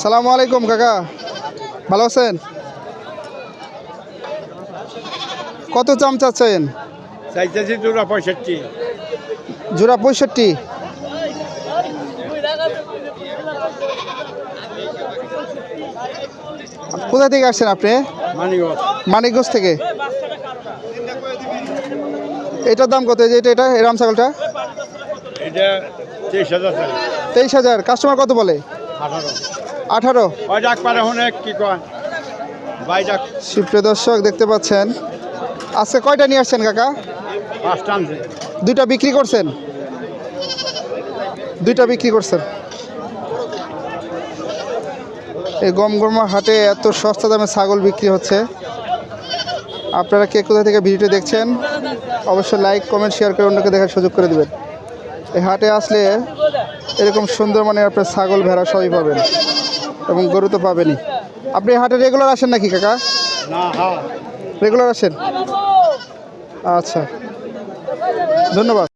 সালামু আলাইকুম কাকা। ভালো আছেন? কত চাম চাচ্ছেন? চাইতেছি দুটা পঁয়ষট্টি। জোড়া পঁয়ষট্টি? কোথা থেকে আসছেন আপনি? মানিকগঞ্জ। থেকে। এটার দাম কত? যে এটা এটা এই রাম ছাগলটা? তেইশ হাজার। কাস্টমার কত বলে? আঠারো। সুপ্রিয় দর্শক দেখতে পাচ্ছেন। আজকে কয়টা নিয়ে আসছেন কাকা? দুইটা বিক্রি করছেন? দুইটা বিক্রি করছেন। এই গম গমগমা হাটে এত সস্তা দামে ছাগল বিক্রি হচ্ছে। আপনারা কে কোথা থেকে ভিডিওটি দেখছেন অবশ্যই লাইক কমেন্ট শেয়ার করে অন্যকে দেখার সুযোগ করে দেবেন। এই হাটে আসলে এরকম সুন্দর মানে আপনার ছাগল ভেড়া সবই পাবেন এবং গরু তো পাবেনই। আপনি হাটে রেগুলার আসেন নাকি কাকা? হ্যাঁ। রেগুলার আসেন? আচ্ছা। ধন্যবাদ।